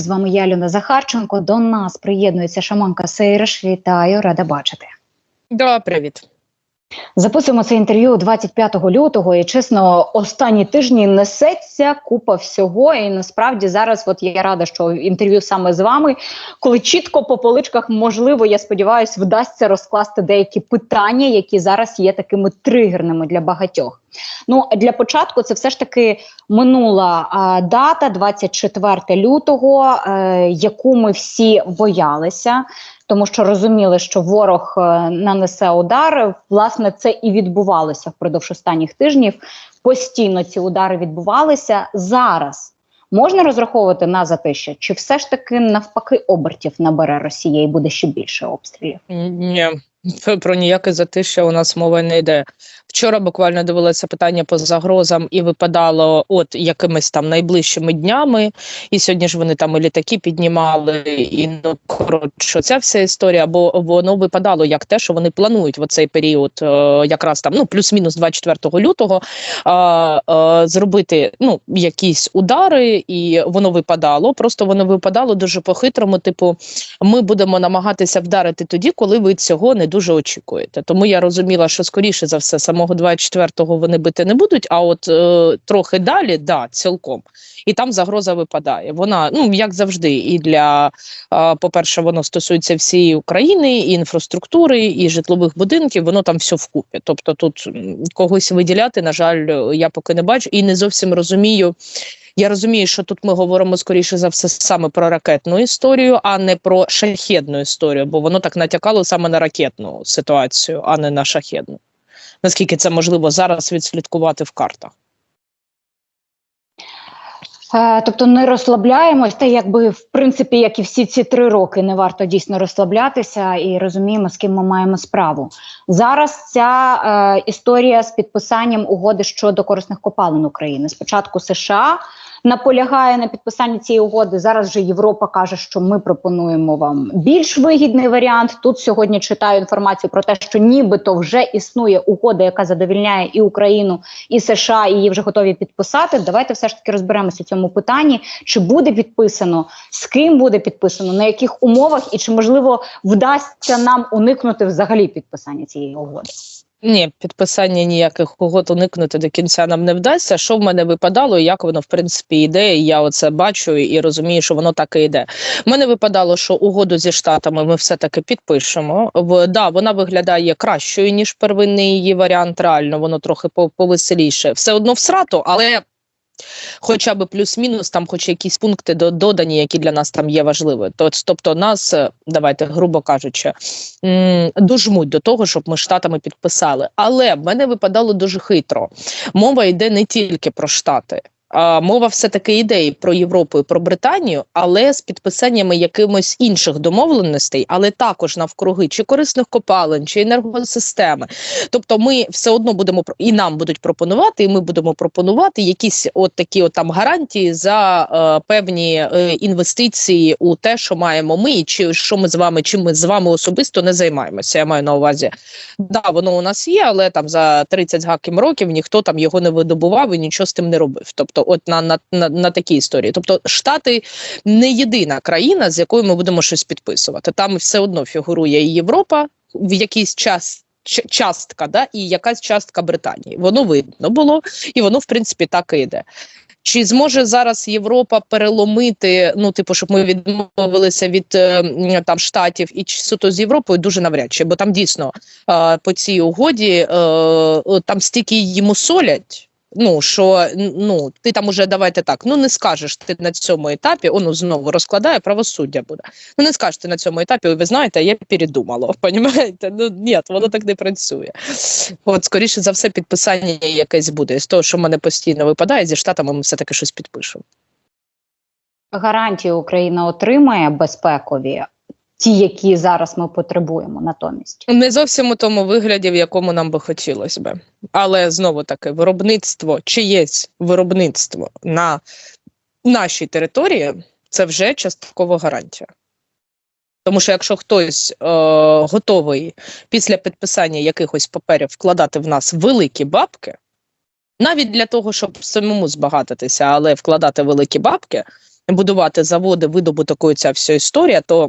З вами я, Люна Захарченко. До нас приєднується шаманка Сейриш. Вітаю, рада бачити. Да, привіт. Записуємо це інтерв'ю 25 лютого, і чесно, останні тижні несеться купа всього. І насправді зараз, от я рада, що інтерв'ю саме з вами, коли чітко по поличках, можливо, я сподіваюся, вдасться розкласти деякі питання, які зараз є такими тригерними для багатьох. Ну для початку це все ж таки минула а, дата, 24 лютого, е, яку ми всі боялися. Тому що розуміли, що ворог е, нанесе удари. Власне, це і відбувалося впродовж останніх тижнів. Постійно ці удари відбувалися зараз. Можна розраховувати на затища, чи все ж таки навпаки обертів набере Росія і буде ще більше обстрілів? Ні, про ніяке затишя у нас мова не йде. Вчора буквально дивилася питання по загрозам і випадало от якимись там найближчими днями. І сьогодні ж вони там і літаки піднімали, і ну коротше, ця вся історія, бо воно випадало як те, що вони планують в цей період, е, якраз там ну плюс-мінус 24 лютого, е, е, зробити ну якісь удари, і воно випадало. Просто воно випадало дуже по-хитрому. Типу, ми будемо намагатися вдарити тоді, коли ви цього не дуже очікуєте. Тому я розуміла, що скоріше за все самого 24-го вони бити не будуть. А от е, трохи далі, да, цілком. І там загроза випадає. Вона, ну як завжди, і для е, по-перше, воно стосується всієї України, і інфраструктури, і житлових будинків. Воно там все вкупі. Тобто, тут когось виділяти, на жаль, я поки не бачу і не зовсім розумію. Я розумію, що тут ми говоримо скоріше за все саме про ракетну історію, а не про шахедну історію, бо воно так натякало саме на ракетну ситуацію, а не на шахедну. Наскільки це можливо зараз відслідкувати в картах? Е, тобто не розслабляємось, та якби в принципі, як і всі ці три роки, не варто дійсно розслаблятися і розуміємо, з ким ми маємо справу. Зараз ця е, історія з підписанням угоди щодо корисних копалин України. Спочатку США наполягає на підписанні цієї угоди. Зараз вже Європа каже, що ми пропонуємо вам більш вигідний варіант. Тут сьогодні читаю інформацію про те, що нібито вже існує угода, яка задовільняє і Україну, і США, і її вже готові підписати. Давайте все ж таки розберемося в цьому питанні. Чи буде підписано, з ким буде підписано, на яких умовах, і чи можливо вдасться нам уникнути взагалі підписання цієї угоди? Ні, підписання ніяких угод уникнути до кінця нам не вдасться. Що в мене випадало, і як воно в принципі йде, і я оце бачу і розумію, що воно так і йде. В мене випадало, що угоду зі штатами ми все таки підпишемо. В да, вона виглядає кращою ніж первинний її варіант. Реально, воно трохи повеселіше. Все одно всрато, але. Хоча б плюс-мінус, там, хоч якісь пункти додані, які для нас там є важливі. Тобто, нас, давайте, грубо кажучи, дожмуть до того, щоб ми штатами підписали. Але в мене випадало дуже хитро. Мова йде не тільки про штати. Мова все таки йде про Європу, і про Британію, але з підписаннями якимось інших домовленостей, але також навкруги чи корисних копалин, чи енергосистеми. Тобто, ми все одно будемо і нам будуть пропонувати, і ми будемо пропонувати якісь от такі от там гарантії за е, певні е, інвестиції у те, що маємо ми, і чи що ми з вами, чим ми з вами особисто не займаємося. Я маю на увазі, да, воно у нас є, але там за 30 гаким років ніхто там його не видобував і нічого з тим не робив. Тобто. От на на, на, на такій історії, тобто Штати не єдина країна, з якою ми будемо щось підписувати. Там все одно фігурує і Європа в якийсь час. Частка, да, і якась частка Британії. Воно видно було, і воно в принципі так і йде. Чи зможе зараз Європа переломити? Ну, типу, щоб ми відмовилися від е, там штатів і суто з Європою дуже навряд чи, бо там дійсно е, по цій угоді е, там стільки її мусолять. Ну що ну ти там уже давайте так. Ну не скажеш ти на цьому етапі. Оно знову розкладає правосуддя буде. Ну не скажеш ти на цьому етапі. Ви знаєте, я передумала. Понімаєте? Ну ні, воно так не працює. От скоріше за все, підписання якесь буде з того, що в мене постійно випадає зі штатами. Ми все таки щось підпишемо. Гарантії Україна отримає безпекові ті, які зараз ми потребуємо, натомість не зовсім у тому вигляді, в якому нам би хотілося би, але знову таки виробництво чиєсь виробництво на нашій території це вже часткова гарантія. Тому що якщо хтось е, готовий після підписання якихось паперів вкладати в нас великі бабки, навіть для того, щоб самому збагатитися, але вкладати великі бабки, будувати заводи, видобуток ця вся історія, то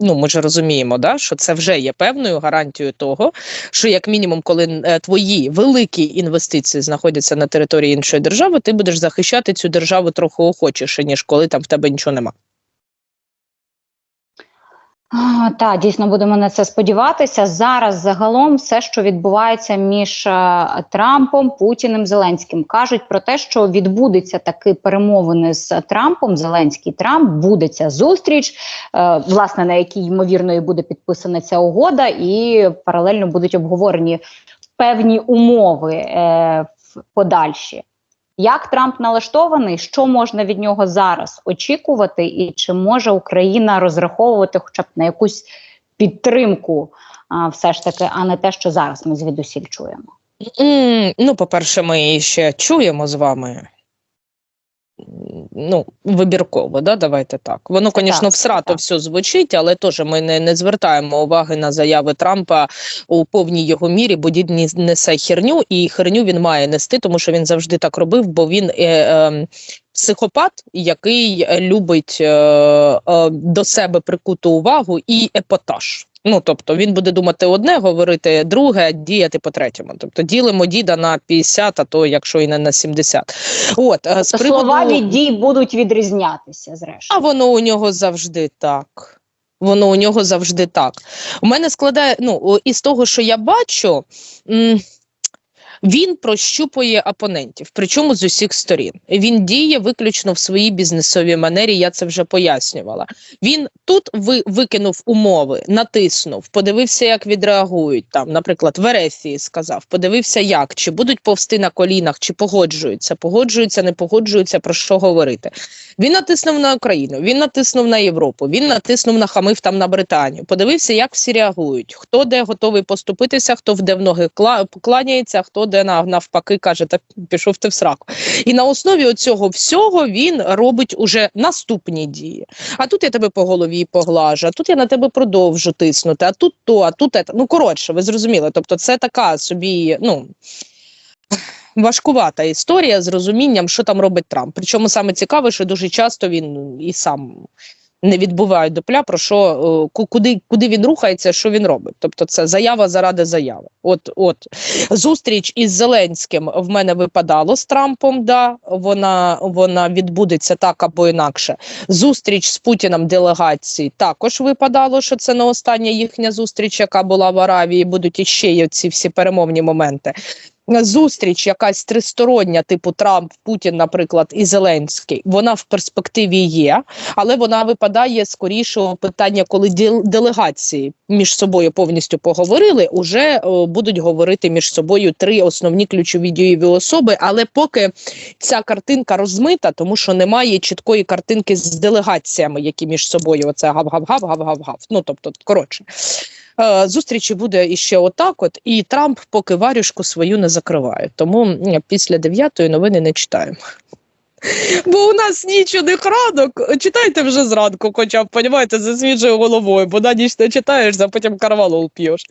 ну ми ж розуміємо, да, що це вже є певною гарантією того, що як мінімум, коли е, твої великі інвестиції знаходяться на території іншої держави, ти будеш захищати цю державу трохи охочіше, ніж коли там в тебе нічого нема. А, та дійсно будемо на це сподіватися. Зараз загалом все, що відбувається між е, Трампом, Путіним Зеленським, кажуть про те, що відбудеться таки перемовини з Трампом. Зеленський Трамп буде ця зустріч, е, власне на якій ймовірно і буде підписана ця угода, і паралельно будуть обговорені певні умови е, в подальші. Як Трамп налаштований, що можна від нього зараз очікувати, і чи може Україна розраховувати хоча б на якусь підтримку, а, все ж таки, а не те, що зараз ми звідусіль чуємо? Mm, Ну, по-перше, ми ще чуємо з вами. Ну, вибірково, да, давайте так. Воно, звісно, всрато все звучить, але теж ми не, не звертаємо уваги на заяви Трампа у повній його мірі, бо дід несе херню, і херню він має нести, тому що він завжди так робив, бо він е, е, психопат, який любить е, е, до себе прикуту увагу і епатаж. Ну, тобто він буде думати одне, говорити друге, діяти по третьому. Тобто ділимо діда на 50, а то якщо і не на 70. От тобто з приводу... слова від дій будуть відрізнятися, А воно у нього завжди так. Воно у нього завжди так. У мене складає, ну, із того, що я бачу, м, він прощупує опонентів, причому з усіх сторін. Він діє виключно в своїй бізнесовій манері, я це вже пояснювала. Він тут ви, викинув умови, натиснув, подивився, як відреагують. Там, наприклад, в Ерефії сказав, подивився, як, чи будуть повсти на колінах, чи погоджуються, погоджуються, не погоджуються, про що говорити. Він натиснув на Україну, він натиснув на Європу, він натиснув на хамив там на Британію. Подивився, як всі реагують, хто де готовий поступитися, хто в де в ноги кла- кланяється, хто де навпаки каже, та пішов ти в сраку. І на основі цього всього він робить уже наступні дії. А тут я тебе по голові поглажу, а тут я на тебе продовжу тиснути, а тут то, а тут те. Ну коротше, ви зрозуміли. Тобто, це така собі, ну. Важкувата історія з розумінням, що там робить Трамп. Причому саме цікаве, що дуже часто він і сам не відбуває дупля, про що е, ку- куди, куди він рухається, що він робить. Тобто, це заява заради заяви. От, от зустріч із Зеленським в мене випадало з Трампом. Да, вона, вона відбудеться так або інакше. Зустріч з Путіним делегації також випадало, що це не остання їхня зустріч, яка була в Аравії. Будуть іще ці всі перемовні моменти. Зустріч, якась тристороння, типу Трамп, Путін, наприклад, і Зеленський, вона в перспективі є, але вона випадає скоріше питання, коли дел- делегації між собою повністю поговорили, уже о, будуть говорити між собою три основні ключові дієві особи. Але поки ця картинка розмита, тому що немає чіткої картинки з делегаціями, які між собою оце гав-гав-гав, гав-гав-гав. Ну тобто, коротше. Е, Зустрічі буде іще отак, от і Трамп поки варюшку свою не закриває. Тому після дев'ятої новини не читаємо. Бо у нас ніч у них ранок. Читайте вже зранку, хоча б понімаєте, за свіжою головою, бо на ніч не читаєш, а потім карвалол п'єш.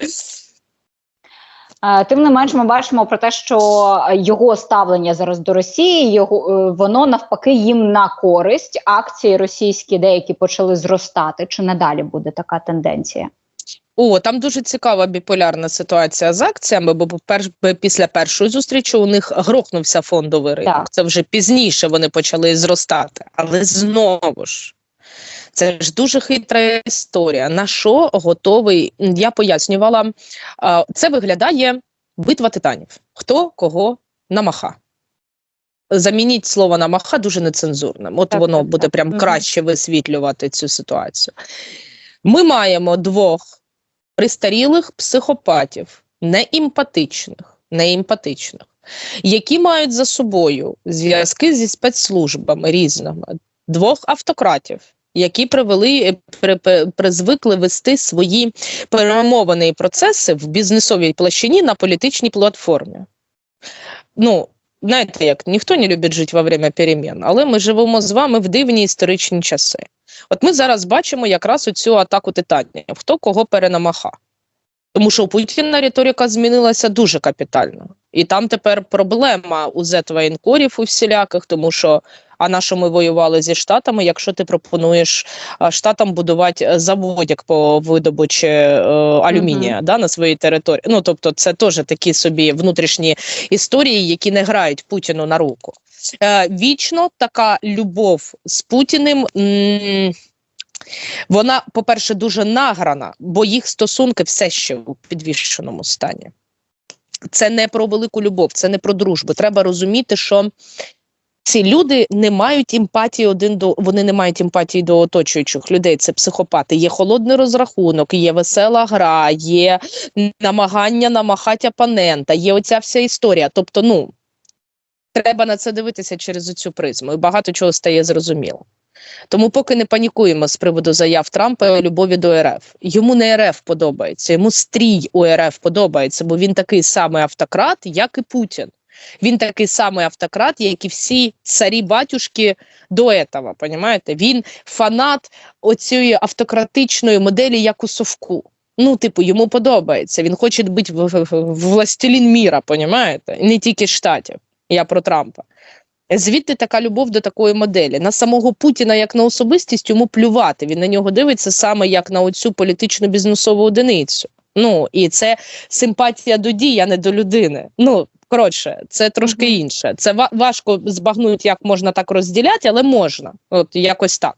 Е, Тим не менш, ми бачимо про те, що його ставлення зараз до Росії його е, воно навпаки їм на користь. Акції російські деякі почали зростати. Чи надалі буде така тенденція? О, там дуже цікава біполярна ситуація з акціями, бо перш, після першої зустрічі у них грохнувся фондовий ринок. Так. Це вже пізніше вони почали зростати. Але знову ж, це ж дуже хитра історія. На що готовий? Я пояснювала, це виглядає битва титанів. Хто кого намаха. Замініть слово намаха дуже нецензурним. От Так, воно так, буде так. прям краще висвітлювати цю ситуацію. Ми маємо двох пристарілих психопатів, неімпатичних, неімпатичних, які мають за собою зв'язки зі спецслужбами різними, двох автократів. Які привели при, при, призвикли вести свої перемовини і процеси в бізнесовій площині на політичній платформі. Ну, знаєте, як ніхто не любить жити во время перемін, але ми живемо з вами в дивні історичні часи. От ми зараз бачимо якраз оцю атаку титанів, хто кого перенамаха. Тому що у Путіна риторика змінилася дуже капітально. І там тепер проблема у зет-воєнкорів у всіляких, тому що а на що ми воювали зі штатами, якщо ти пропонуєш штатам будувати е, заводик по видобучі е, алюмінія да, на своїй території. Ну тобто, це теж такі собі внутрішні історії, які не грають Путіну на руку. Е, вічно така любов з Путіним. м, вона, по-перше, дуже награна, бо їх стосунки все ще у підвішеному стані. Це не про велику любов, це не про дружбу. Треба розуміти, що ці люди не мають емпатії один до вони не мають емпатії до оточуючих людей. Це психопати. Є холодний розрахунок, є весела гра, є намагання намахати опонента, є оця вся історія. Тобто, ну треба на це дивитися через цю призму, і багато чого стає зрозуміло. Тому поки не панікуємо з приводу заяв Трампа і любові до РФ. Йому не РФ подобається, йому стрій у РФ подобається, бо він такий самий автократ, як і Путін. Він такий самий автократ, як і всі царі батюшки до этого, понімаєте? Він фанат оцієї автократичної моделі, як у Совку. Ну, типу, йому подобається. Він хоче бути в, властелін міра, понімаєте? Не тільки штатів. Я про Трампа. Звідти така любов до такої моделі. На самого Путіна як на особистість йому плювати. Він на нього дивиться саме як на оцю політичну бізнесову одиницю. Ну і це симпатія до дій, а не до людини. Ну коротше, це трошки Мгм. інше. Це ва- важко збагнути, як можна так розділяти, але можна. От якось так.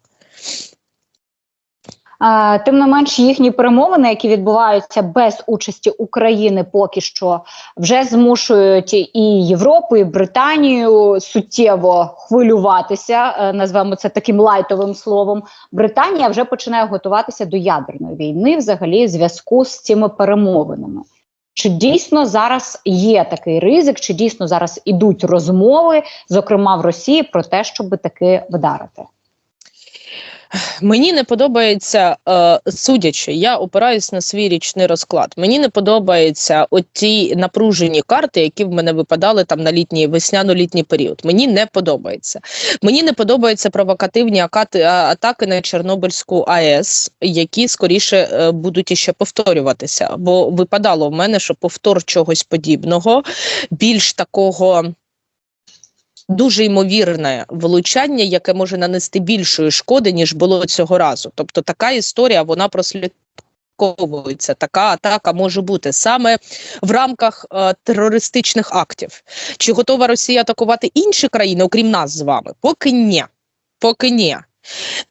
А, Тим не менш, їхні перемовини, які відбуваються без участі України, поки що вже змушують і Європу, і Британію суттєво хвилюватися. е, Назвемо це таким лайтовим словом. Британія вже починає готуватися до ядерної війни, взагалі, в зв'язку з цими перемовинами. Чи дійсно зараз є такий ризик? Чи дійсно зараз ідуть розмови, зокрема в Росії, про те, щоб таки вдарити? Мені не подобається, е, судячи, я опираюсь на свій річний розклад. Мені не подобаються оті напружені карти, які в мене випадали там на літній весняно-літній період. Мені не подобається. Мені не подобаються провокативні акати, атаки на Чорнобильську АЕС, які скоріше е, будуть іще повторюватися. Бо випадало в мене, що повтор чогось подібного, більш такого дуже ймовірне влучання, яке може нанести більшої шкоди, ніж було цього разу. Тобто така історія вона прослідковується. Така атака може бути саме в рамках е, терористичних актів. Чи готова Росія атакувати інші країни, окрім нас з вами? Поки ні. Поки ні.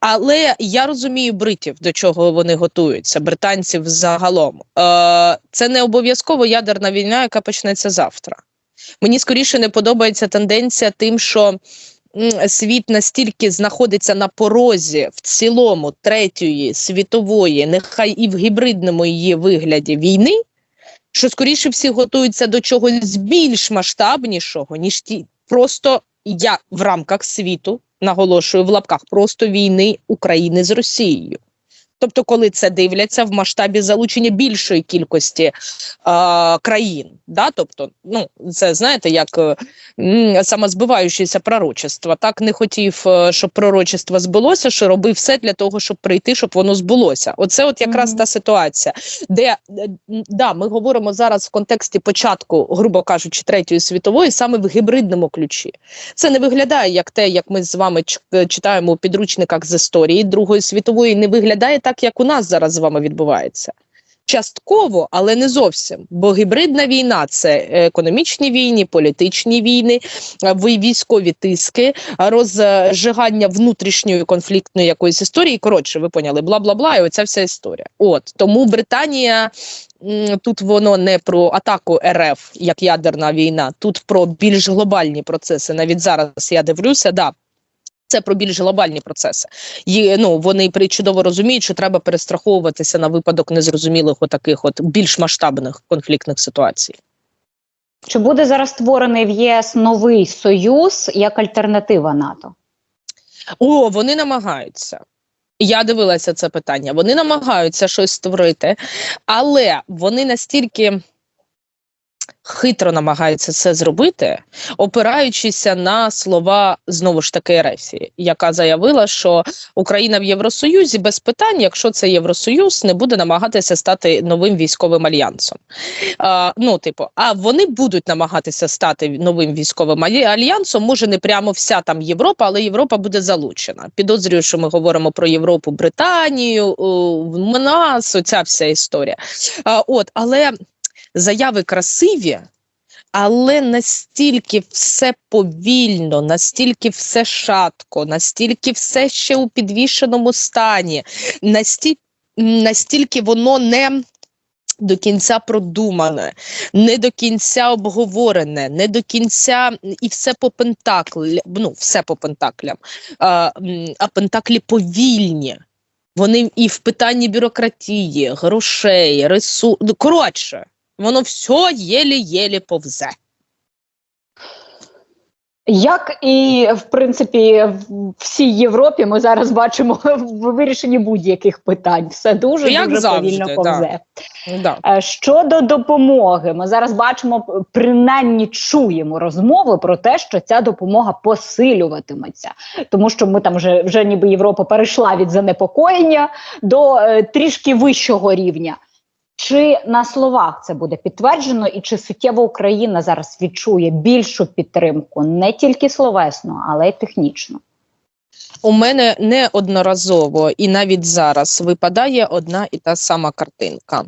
Але я розумію бритів, до чого вони готуються, британців загалом. Е, це не обов'язково ядерна війна, яка почнеться завтра. Мені скоріше не подобається тенденція тим, що світ настільки знаходиться на порозі в цілому третьої світової, нехай і в гібридному її вигляді війни, що скоріше всі готуються до чогось більш масштабнішого, ніж ті просто я в рамках світу наголошую в лапках просто війни України з Росією. Тобто, коли це дивляться в масштабі залучення більшої кількості е, країн, да? тобто, ну це знаєте, як е, самозбиваючеся пророчество. Так не хотів, е, щоб пророчество збулося, що робив все для того, щоб прийти, щоб воно збулося. Оце от якраз Мгм. та ситуація, де е, да, ми говоримо зараз в контексті початку, грубо кажучи, третьої світової, саме в гібридному ключі. Це не виглядає як те, як ми з вами е, читаємо у підручниках з історії Другої світової, не виглядає так, як у нас зараз з вами відбувається. Частково, але не зовсім. Бо гібридна війна це економічні війни, політичні війни, військові тиски, розжигання внутрішньої конфліктної якоїсь історії. Коротше, ви поняли, бла бла бла, і оця вся історія. От тому Британія тут воно не про атаку РФ як ядерна війна, тут про більш глобальні процеси. Навіть зараз я дивлюся, да. Це про більш глобальні процеси. Є, ну, вони чудово розуміють, що треба перестраховуватися на випадок незрозумілих отаких от більш масштабних конфліктних ситуацій. Чи буде зараз створений в ЄС новий союз як альтернатива НАТО? О, вони намагаються. Я дивилася це питання. Вони намагаються щось створити, але вони настільки хитро намагається це зробити, опираючися на слова знову ж таки Ерефії, яка заявила, що Україна в Євросоюзі без питань, якщо це Євросоюз, не буде намагатися стати новим військовим альянсом. А, ну, типу, а вони будуть намагатися стати новим військовим альянсом. Може, не прямо вся там Європа, але Європа буде залучена. Підозрюю, що ми говоримо про Європу, Британію, в нас, оця вся історія. А, от, але заяви красиві. Але настільки все повільно, настільки все шатко, настільки все ще у підвішеному стані, настільки, настільки воно не до кінця продумане, не до кінця обговорене, не до кінця і все по пентаклям, ну все по пентаклям, а, а пентаклі повільні. Вони і в питанні бюрократії, грошей, ресурсів. Коротше, воно все єлі-єлі повзе. Як і в принципі в всій Європі ми зараз бачимо в вирішенні будь-яких питань. Все дуже Як дуже завжди, повільно повзе. Да. Е, Щодо допомоги, ми зараз бачимо, принаймні чуємо розмови про те, що ця допомога посилюватиметься, тому що ми там вже вже ніби Європа перейшла від занепокоєння до е, трішки вищого рівня. Чи на словах це буде підтверджено, і чи суттєво Україна зараз відчує більшу підтримку не тільки словесно, але й технічно? У мене неодноразово і навіть зараз випадає одна і та сама картинка.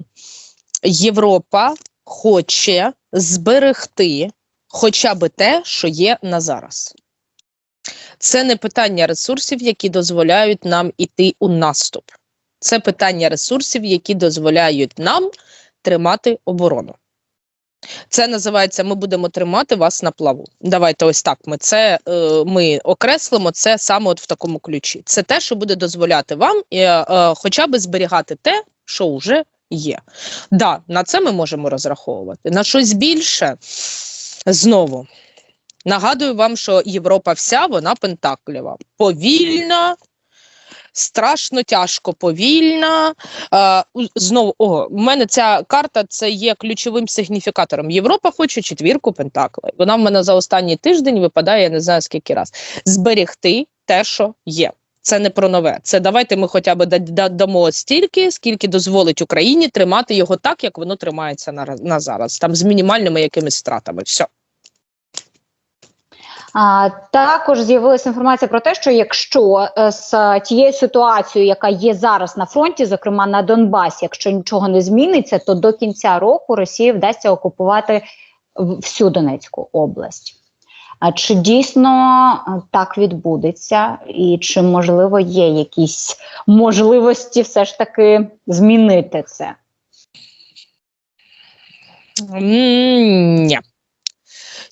Європа хоче зберегти хоча б те, що є на зараз. Це не питання ресурсів, які дозволяють нам іти у наступ. Це питання ресурсів, які дозволяють нам тримати оборону. Це називається Ми будемо тримати вас на плаву. Давайте ось так. Ми це е, ми окреслимо це саме от в такому ключі. Це те, що буде дозволяти вам е, е, хоча б зберігати те, що вже є. Да, на це ми можемо розраховувати. На щось більше знову. Нагадую вам, що Європа вся вона пентаклєва. Повільна, страшно тяжко повільна. Е, знову о, у мене ця карта це є ключовим сигніфікатором. Європа хоче четвірку пентаклей. Вона в мене за останній тиждень випадає, я не знаю скільки раз. Зберегти те, що є. Це не про нове. Це давайте ми хоча б да- да- дамо стільки, скільки дозволить Україні тримати його так, як воно тримається на, на зараз, там з мінімальними якимись стратами. Все. А, також з'явилася інформація про те, що якщо е, з тією ситуацією, яка є зараз на фронті, зокрема на Донбасі, якщо нічого не зміниться, то до кінця року Росії вдасться окупувати всю Донецьку область. А чи дійсно е, так відбудеться, і чи можливо є якісь можливості все ж таки змінити це? М, Ні.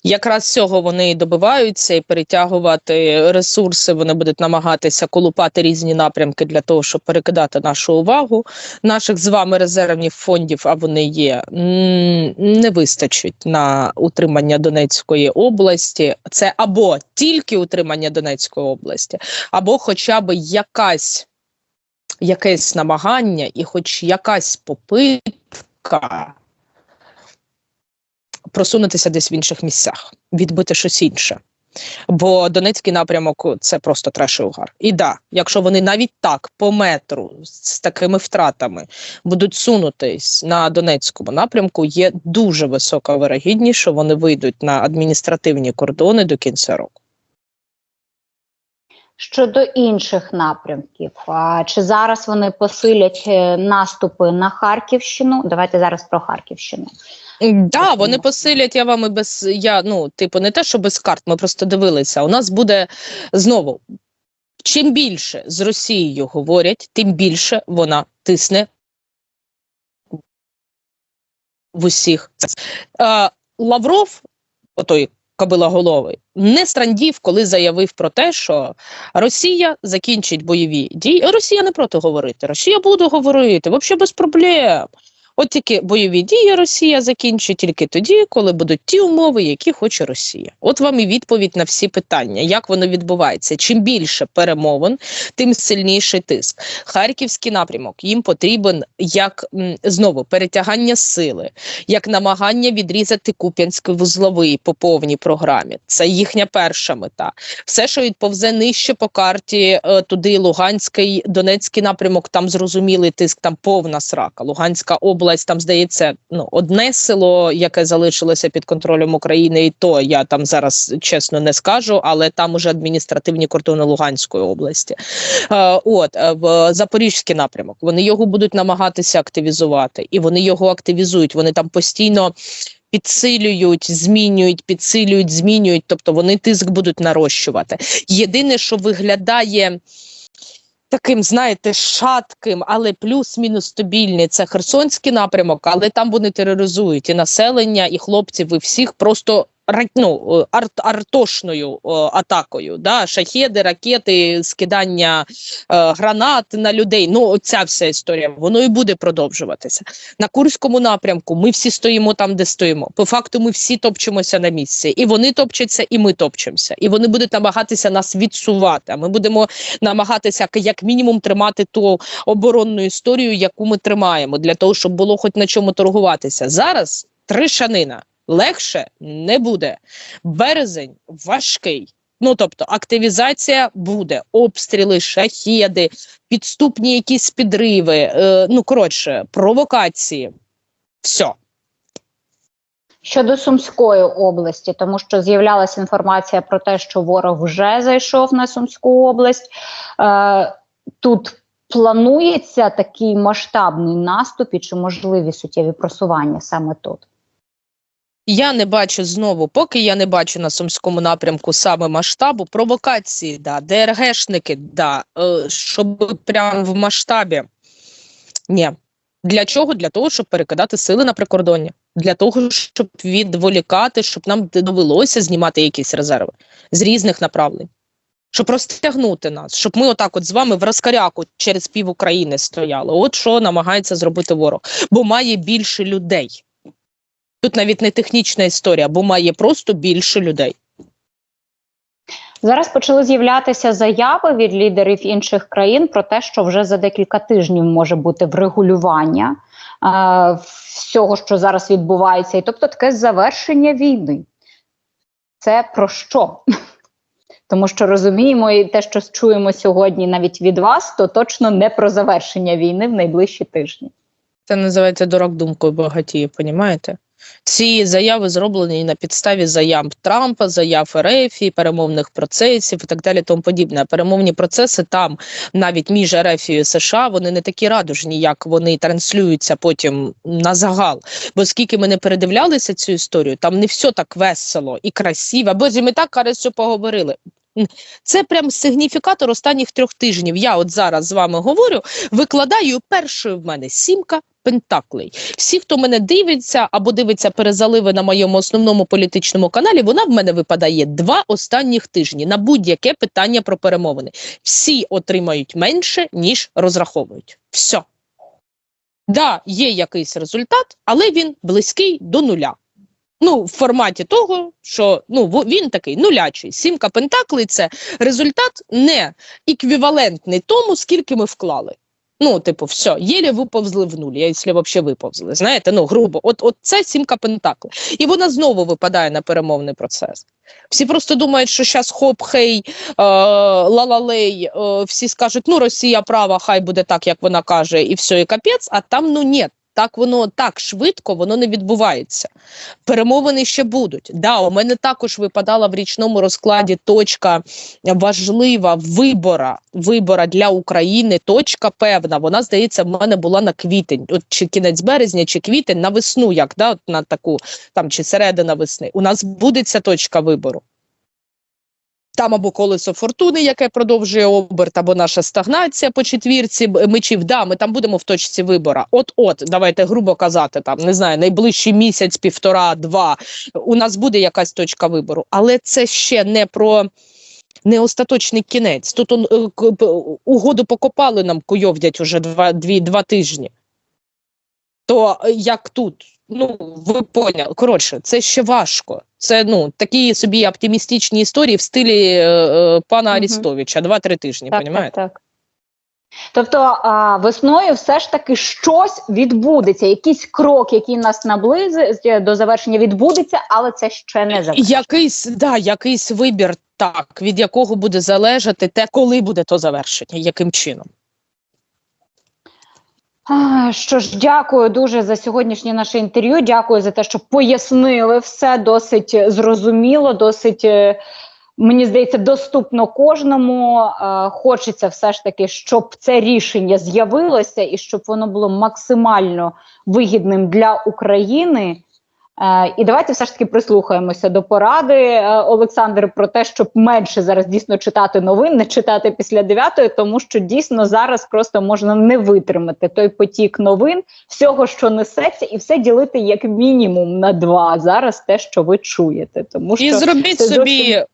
Якраз цього вони і добиваються і перетягувати ресурси. Вони будуть намагатися колупати різні напрямки для того, щоб перекидати нашу увагу. Наших з вами резервних фондів, а вони є, не вистачить на утримання Донецької області. Це або тільки утримання Донецької області, або хоча б якась якесь намагання і хоч якась попитка просунутися десь в інших місцях, відбити щось інше. Бо Донецький напрямок це просто треш і угар. І да, якщо вони навіть так по метру з такими втратами будуть сунутись на Донецькому напрямку, є дуже висока вирогідність, що вони вийдуть на адміністративні кордони до кінця року. Щодо інших напрямків, а чи зараз вони посилять е, наступи на Харківщину? Давайте зараз про Харківщину. Да, вони посилять. Я вам і без я ну, типу, не те, що без карт. Ми просто дивилися. У нас буде знову. Чим більше з Росією говорять, тим більше вона тисне в усіх. Е, Лавров, отой Кабилоголовий, не страндів, коли заявив про те, що Росія закінчить бойові дії. Росія не проти говорити. Росія буде говорити, взагалі без проблем. От тільки бойові дії Росія закінчить тільки тоді, коли будуть ті умови, які хоче Росія. От вам і відповідь на всі питання, як воно відбувається. Чим більше перемовин, тим сильніший тиск. Харківський напрямок їм потрібен як знову перетягання сили, як намагання відрізати Куп'янський вузловий по повній програмі. Це їхня перша мета. Все, що відповзе нижче по карті, е, туди Луганський, Донецький напрямок, там зрозумілий тиск, там повна срака. Луганська область, там здається, ну одне село, яке залишилося під контролем України, і то я там зараз чесно не скажу, але там уже адміністративні кордони Луганської області. Е, От е, в Запорізький напрямок вони його будуть намагатися активізувати, і вони його активізують. Вони там постійно. Підсилюють, змінюють, підсилюють, змінюють, тобто вони тиск будуть нарощувати. Єдине, що виглядає таким, знаєте, шатким, але плюс-мінус стабільний, це Херсонський напрямок, але там вони тероризують і населення, і хлопців, і всіх. Просто ну, е, арт, артошною е, атакою. Да? Шахеди, ракети, скидання е, гранат на людей. Ну, оця вся історія, воно і буде продовжуватися. На Курському напрямку ми всі стоїмо там, де стоїмо. По факту, ми всі топчемося на місці. І вони топчаться, і ми топчемося. І вони будуть намагатися нас відсувати. А ми будемо намагатися як мінімум тримати ту оборонну історію, яку ми тримаємо, для того, щоб було хоч на чому торгуватися. Зараз тришанина. Легше не буде. Березень важкий. Ну тобто активізація буде, обстріли, шахеди, підступні якісь підриви. Е, ну коротше, провокації. Все. Щодо Сумської області, тому що з'являлася інформація про те, що ворог вже зайшов на Сумську область. Е, тут планується такий масштабний наступ і чи можливі суттєві просування саме тут? Я не бачу знову, поки я не бачу на сумському напрямку саме масштабу провокації, да, ДРГшники, да, е, щоб прямо в масштабі. Ні. Для чого? Для того, щоб перекидати сили на прикордоння. Для того, щоб відволікати, щоб нам довелося знімати якісь резерви з різних направлень. Щоб розтягнути нас, щоб ми отак от з вами в розкаряку через пів України стояли. От що намагається зробити ворог, бо має більше людей. Тут навіть не технічна історія, бо має просто більше людей. Зараз почали з'являтися заяви від лідерів інших країн про те, що вже за декілька тижнів може бути врегулювання е, всього, що зараз відбувається, і тобто таке завершення війни. Це про що? Тому що розуміємо, і те, що чуємо сьогодні навіть від вас, то точно не про завершення війни в найближчі тижні. Це називається дурак думкою багатіє, понімаєте? Ці заяви зроблені на підставі заяв Трампа, заяв РФ, перемовних процесів і так далі. Тому подібне. Перемовні процеси там, навіть між РФ і США, вони не такі радужні, як вони транслюються потім на загал. Бо скільки ми не передивлялися цю історію, там не все так весело і красиво. Боже, ми так кажуть, поговорили. Це прям сигніфікатор останніх трьох тижнів. Я от зараз з вами говорю, викладаю першою в мене сімка пентаклей. Всі, хто мене дивиться або дивиться перезаливи на моєму основному політичному каналі, вона в мене випадає два останніх тижні на будь-яке питання про перемовини. Всі отримають менше, ніж розраховують. Все. Да, є якийсь результат, але він близький до нуля. Ну, в форматі того, що ну він такий нулячий. Сімка пентаклей це результат не еквівалентний тому, скільки ми вклали. Ну, типу, все, єлі виповзли в нуль, якщо взагалі виповзли. Знаєте, ну грубо, от, от це сімка пентакли. І вона знову випадає на перемовний процес. Всі просто думають, що зараз хоп, хей, е, лалалей, е, всі скажуть, ну Росія права, хай буде так, як вона каже, і все, і капець, а там ну ні. Так воно так швидко воно не відбувається. Перемовини ще будуть. Да, у мене також випадала в річному розкладі точка важлива вибора, вибора для України. Точка певна. Вона здається, в мене була на квітень, от чи кінець березня, чи квітень на весну, як да, от на таку там чи середина весни. У нас буде ця точка вибору. Там або колесо фортуни, яке продовжує оберт, або наша стагнація по четвірці мечів. Да, ми там будемо в точці вибора. От-от, давайте грубо казати, там не знаю, найближчий місяць, півтора, два. У нас буде якась точка вибору, але це ще не про. Не остаточний кінець. Тут он, е, угоду покопали нам куйовдять уже два, дві, два тижні. то е, як тут. Ну, ви поняли. Коротше, це ще важко. Це ну такі собі оптимістичні історії в стилі е, е, пана. Арістовича. Два-три тижні, Так, понімаєте? так, так. Тобто а, весною все ж таки щось відбудеться, якийсь крок, який нас наблизить до завершення, відбудеться, але це ще не завершення. Якийсь, да, якийсь вибір, так, від якого буде залежати те, коли буде то завершення, яким чином. Що ж, дякую дуже за сьогоднішнє наше інтерв'ю. Дякую за те, що пояснили все досить зрозуміло, досить. е, Мені здається, доступно кожному. Е, Хочеться все ж таки, щоб це рішення з'явилося і щоб воно було максимально вигідним для України. Е, І давайте все ж таки прислухаємося до поради е, Олександр про те, щоб менше зараз дійсно читати новин, не читати після дев'ятої, тому що дійсно зараз просто можна не витримати той потік новин, всього, що несеться, і все ділити як мінімум на два. Зараз те, що ви чуєте, тому що І зробіть собі. собі.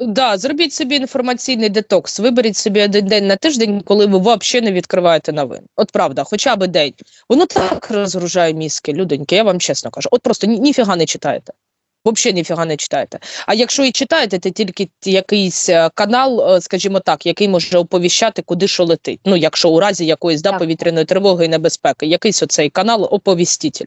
Да, зробіть собі інформаційний детокс. Виберіть собі один день на тиждень, коли ви взагалі не відкриваєте новин. От правда, хоча б день. Воно так розгружає мізки, людоньки, я вам чесно кажу. От просто ні, ніфіга не читаєте. Взагалі ніфіга не читаєте. А якщо і читаєте, то тільки якийсь е, канал, е, скажімо так, який може оповіщати, куди що летить. Ну, якщо у разі якоїсь да, повітряної тривоги і небезпеки, якийсь оцей канал оповіститель,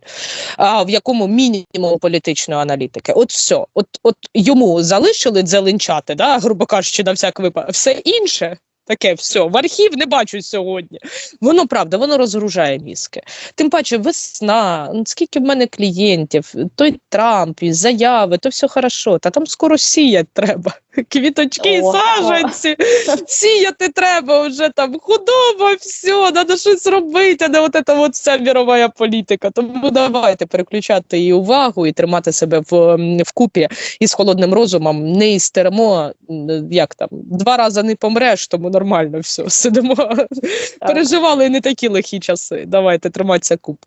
а, в якому мінімум політичної аналітики. От все. От, от йому залишили зеленчати, да, грубо кажучи, на всяк випадок. Все інше. Таке все, в архів не бачу сьогодні. Воно правда, воно розгружає мізки. Тим паче, весна, ну, скільки в мене клієнтів, той Трамп, заяви, то все хорошо. Та там скоро сіять треба. Квіточки, О, саджанці, сіяти треба вже там худоба, все, треба щось робити, а не от ця от вся мірова політика. Тому давайте переключати її увагу і тримати себе в, в купі і з холодним розумом не істеримо, м, як там, два рази не помреш, тому нормально все, сидимо. Переживали не такі лихі часи. Давайте триматися куп.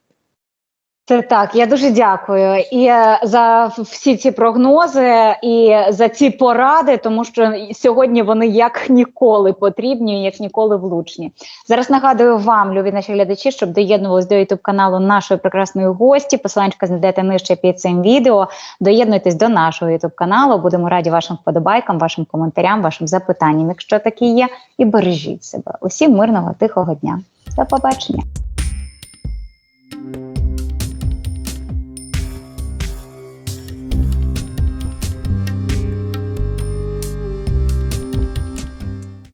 Це так. Я дуже дякую і е, за всі ці прогнози, і за ці поради, тому що сьогодні вони як ніколи потрібні, як ніколи влучні. Зараз нагадую вам, любі наші глядачі, щоб доєднувались до youtube каналу нашої прекрасної гості. Посиланчика знайдете нижче під цим відео. Доєднуйтесь до нашого youtube каналу. Будемо раді вашим вподобайкам, вашим коментарям, вашим запитанням, якщо такі є. І бережіть себе. Усім мирного тихого дня. До побачення.